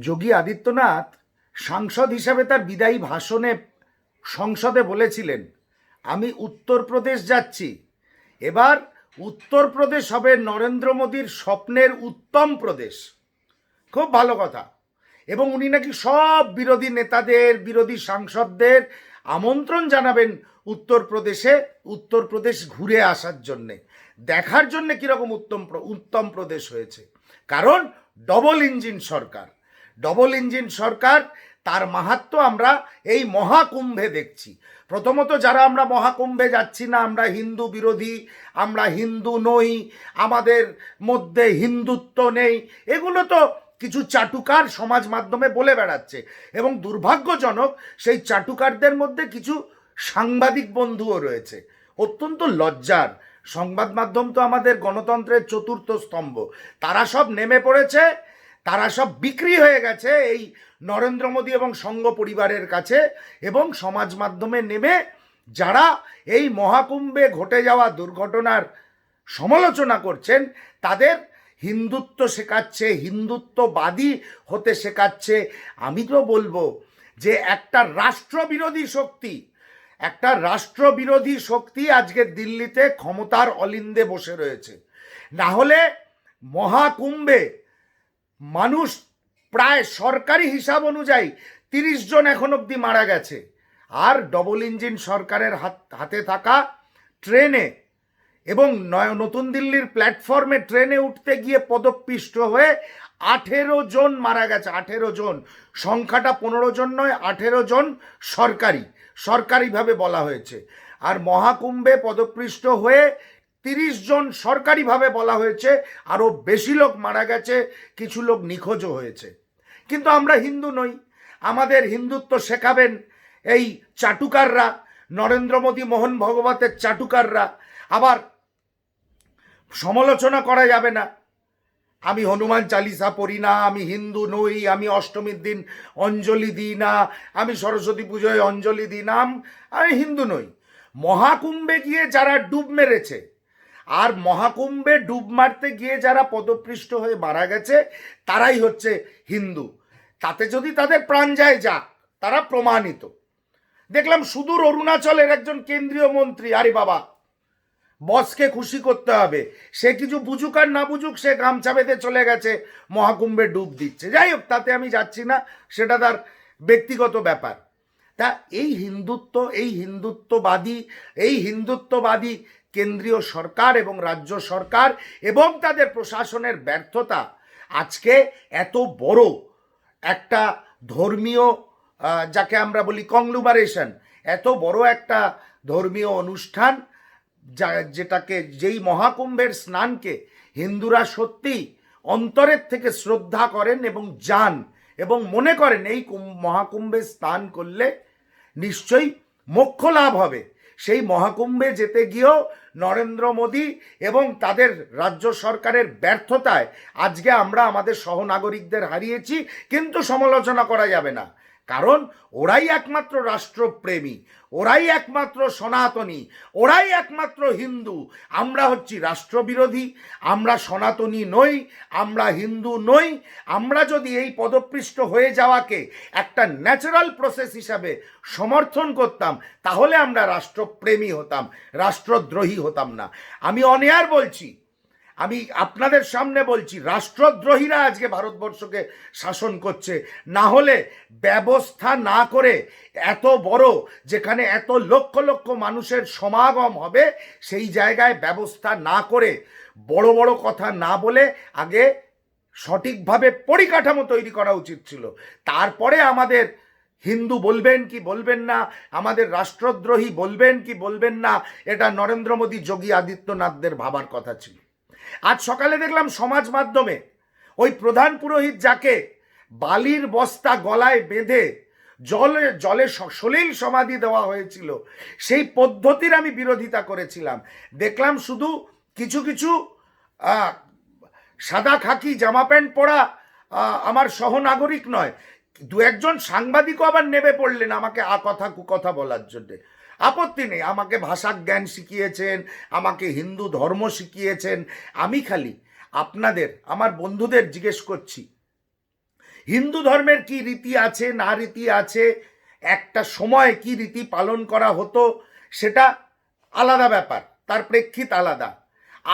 যোগী আদিত্যনাথ সাংসদ হিসাবে তার বিদায়ী ভাষণে সংসদে বলেছিলেন, আমি উত্তরপ্রদেশ যাচ্ছি। এবার উত্তরপ্রদেশ হবে নরেন্দ্র মোদীর স্বপ্নের উত্তম প্রদেশ। খুব ভালো কথা। এবং উনি নাকি সব বিরোধী নেতাদের, বিরোধী সাংসদদের আমন্ত্রণ জানাবেন উত্তরপ্রদেশে, উত্তরপ্রদেশ ঘুরে আসার জন্যে। দেখার জন্যে কীরকম উত্তম উত্তম প্রদেশ হয়েছে। কারণ ডবল ইঞ্জিন সরকার। ডবল ইঞ্জিন সরকার, তার মাহাত্ম আমরা এই মহাকুম্ভে দেখছি। প্রথমত যারা আমরা মহাকুম্ভে যাচ্ছি না, আমরা হিন্দু বিরোধী, আমরা হিন্দু নই, আমাদের মধ্যে হিন্দুত্ব নেই, এগুলো তো কিছু চাটুকার সমাজ মাধ্যমে বলে বেড়াচ্ছে। এবং দুর্ভাগ্যজনক সেই চাটুকারদের মধ্যে কিছু সাংবাদিক বন্ধুও রয়েছে। অত্যন্ত লজ্জার সংবাদ মাধ্যম তো আমাদের গণতন্ত্রের চতুর্থ স্তম্ভ। তারা সব নেমে পড়েছে তারা সব বিক্রি হয়ে গেছে এই নরেন্দ্র মোদী এবং সঙ্গ পরিবারের কাছে এবং সমাজ মাধ্যমে নেমে যারা এই মহাকুম্ভে ঘটে যাওয়া দুর্ঘটনার সমালোচনা করছেন, তাদের হিন্দুত্ব শেখাচ্ছে, হিন্দুত্ববাদী হতে শেখাচ্ছে। আমি তো বলব যে একটা রাষ্ট্রবিরোধী শক্তি, একটা রাষ্ট্রবিরোধী শক্তি আজকে দিল্লিতে ক্ষমতার অলিন্দে বসে রয়েছে। না হলে মহাকুম্ভে মানুষ প্রায় সরকারি হিসাব অনুযায়ী তিরিশ জন এখন অবধি মারা গেছে। আর ডবল ইঞ্জিন সরকারের হাত, হাতে থাকা ট্রেনে এবং নয়, নতুন দিল্লির প্ল্যাটফর্মে ট্রেনে উঠতে গিয়ে পদপিষ্ট হয়ে আঠেরো জন মারা গেছে। আঠেরো জন। সংখ্যাটা পনেরো জন নয়, আঠেরো জন সরকারি। সরকারিভাবে বলা হয়েছে। আর মহাকুম্ভে পদপৃষ্ট হয়ে তিরিশ জন সরকারিভাবে বলা হয়েছে, আরও বেশি লোক মারা গেছে, কিছু লোক নিখোঁজও হয়েছে। কিন্তু আমরা হিন্দু নই, আমাদের হিন্দুত্ব শেখাবেন এই চাটুকাররা, নরেন্দ্র মোদী, মোহন ভগবতের চাটুকাররা। আবার সমালোচনা করা যাবে না, আমি হনুমান চালিসা পড়ি না, আমি হিন্দু নই, আমি অষ্টমীর দিন অঞ্জলি দিই না, আমি সরস্বতী পুজোয় অঞ্জলি দিই না, আমি হিন্দু নই। মহাকুম্ভে গিয়ে যারা ডুব মেরেছে আর মহাকুম্ভে ডুব মারতে গিয়ে যারা পদপৃষ্ট হয়ে মারা গেছে, তারাই হচ্ছে হিন্দু। তাতে যদি তাদের প্রাণ যায় যাক, তারা প্রমাণিত। দেখলাম সুদূর অরুণাচলের একজন কেন্দ্রীয় মন্ত্রী, আরে বাবা, বসকে খুশি করতে হবে। সে কিছু বুঝুক আর না বুঝুক, সে গামছা বেঁধে চলে গেছে, মহাকুম্ভে ডুব দিচ্ছে। যাই হোক, তাতে আমি যাচ্ছি না, সেটা তার ব্যক্তিগত ব্যাপার। তা এই হিন্দুত্ব, এই হিন্দুত্ববাদী এই হিন্দুত্ববাদী কেন্দ্রীয় সরকার এবং রাজ্য সরকার এবং তাদের প্রশাসনের ব্যর্থতা। আজকে এত বড় একটা ধর্মীয় যাকে আমরা বলি কংগ্লুমারেশন এত বড় একটা ধর্মীয় অনুষ্ঠান, যা, যেটাকে, যেই মহাকুম্ভের স্নানকে হিন্দুরা সত্যি অন্তরের থেকে শ্রদ্ধা করেন এবং যান এবং মনে করেন এই কুম- মহাকুম্ভে স্নান করলে নিশ্চয়ই মোক্ষ লাভ হবে। সেই মহাকুম্ভে যেতে গিয়েও নরেন্দ্র মোদী এবং তাদের রাজ্য সরকারের ব্যর্থতায় আজকে আমরা আমাদের সহনাগরিকদের হারিয়েছি, কিন্তু সমালোচনা করা যাবে না। কারণ ওরাই একমাত্র রাষ্ট্রপ্রেমী, ওরাই একমাত্র সনাতনী, ওরাই একমাত্র হিন্দু। আমরা হচ্ছি রাষ্ট্রবিরোধী, আমরা সনাতনী নই, আমরা হিন্দু নই। আমরা যদি এই পদপৃষ্ট হয়ে যাওয়াকে একটা ন্যাচারাল প্রসেস হিসাবে সমর্থন করতাম, তাহলে আমরা রাষ্ট্রপ্রেমী হতাম, রাষ্ট্রদ্রোহী হতাম না। আমি অনেয়ার বলছি আমি আপনাদের সামনে বলছি, রাষ্ট্রদ্রোহীরা আজকে ভারতবর্ষকে শাসন করছে। না হলে ব্যবস্থা না করে এত বড়, যেখানে এত লক্ষ লক্ষ মানুষের সমাগম হবে, সেই জায়গায় ব্যবস্থা না করে বড় বড় কথা না বলে আগে সঠিকভাবে পরিকাঠামো তৈরি করা উচিত ছিল। তারপরে আমাদের হিন্দু বলবেন কি বলবেন না, আমাদের রাষ্ট্রদ্রোহী বলবেন কি বলবেন না, এটা নরেন্দ্র মোদী যোগী আদিত্যনাথদের ভাবার কথা ছিল। আজ সকালে দেখলাম সমাজ মাধ্যমে ওই প্রধান পুরোহিত যাকে বালির বস্তা গলায় বেঁধে জলে জলে সলিল সমাধি দেওয়া হয়েছিল, সেই পদ্ধতির আমি বিরোধিতা করেছিলাম। দেখলাম শুধু কিছু কিছু সাদা খাকি, জামা প্যান্ট পরা আমার সহনাগরিক নয়। দু একজন সাংবাদিকও আবার নেমে পড়লেন আমাকে আ কথা কুকথা বলার জন্যে। আপত্তি নেই। আমাকে ভাষা জ্ঞান শিখিয়েছেন, আমাকে হিন্দু ধর্ম শিখিয়েছেন। আমি খালি আপনাদের, আমার বন্ধুদের জিজ্ঞেস করছি, হিন্দু ধর্মের কি রীতি আছে, না রীতি আছে, একটা সময় কি রীতি পালন করা হতো, সেটা আলাদা ব্যাপার, তার প্রেক্ষিত আলাদা।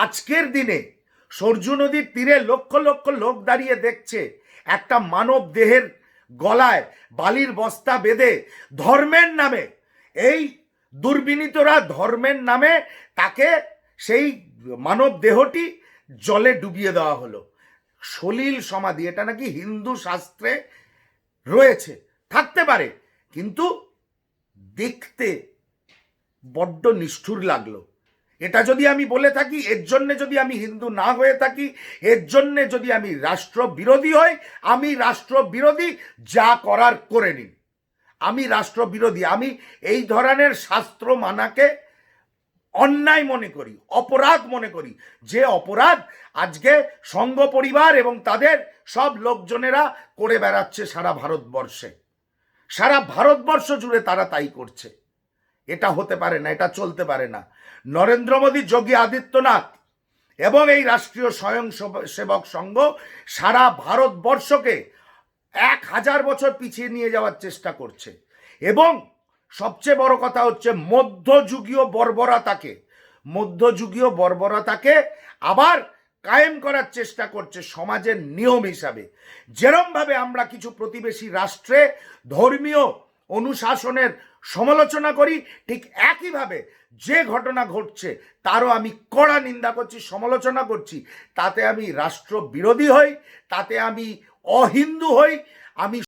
আজকের দিনে সরজু নদীর তীরে লক্ষ লক্ষ লোক দাঁড়িয়ে দেখছে, একটা মানব দেহের গলায় বালির বস্তা বেঁধে ধর্মের নামে এই দুর্বিনীতরা ধর্মের নামে তাকে সেই মানব দেহটি জলে ডুবিয়ে দেওয়া হলো। সলিল সমাধি, এটা নাকি হিন্দু শাস্ত্রে রয়েছে, থাকতে পারে, কিন্তু দেখতে বড্ড নিষ্ঠুর লাগল। এটা যদি আমি বলে থাকি, এর জন্য যদি আমি হিন্দু না হয়ে থাকি, এর জন্য যদি আমি রাষ্ট্র বিরোধী হই, আমি রাষ্ট্র বিরোধী যা করার করে নিন। আমি রাষ্ট্রবিরোধী, আমি এই ধরনের শাস্ত্র মানাকে অন্যায় মনে করি, অপরাধ মনে করি। যে অপরাধ আজকে সংঘ পরিবার এবং তাদের সব লোকজনেরা করে বেড়াচ্ছে সারা ভারতবর্ষে। সারা ভারতবর্ষ জুড়ে তারা তাই করছে। এটা হতে পারে না, এটা চলতে পারে না। নরেন্দ্র মোদী, যোগী আদিত্যনাথ এবং এই রাষ্ট্রীয় স্বয়ং সেবক সংঘ সারা ভারতবর্ষকে এক হাজার বছর পিছিয়ে নিয়ে যাওয়ার চেষ্টা করছে। এবং সবচেয়ে বড় কথা হচ্ছে, মধ্যযুগীয় বর্বরতাকে মধ্যযুগীয় বর্বরতাকে আবার কায়েম করার চেষ্টা করছে সমাজের নিয়ম হিসাবে। যেরমভাবে আমরা কিছু প্রতিবেশী রাষ্ট্রে ধর্মীয় অনুশাসনের সমালোচনা করি, ঠিক একইভাবে যে ঘটনা ঘটছে তারও আমি কড়া নিন্দা করছি, সমালোচনা করছি। তাতে আমি রাষ্ট্র বিরোধী হই, তাতে আমি অহিন্দু হই আমি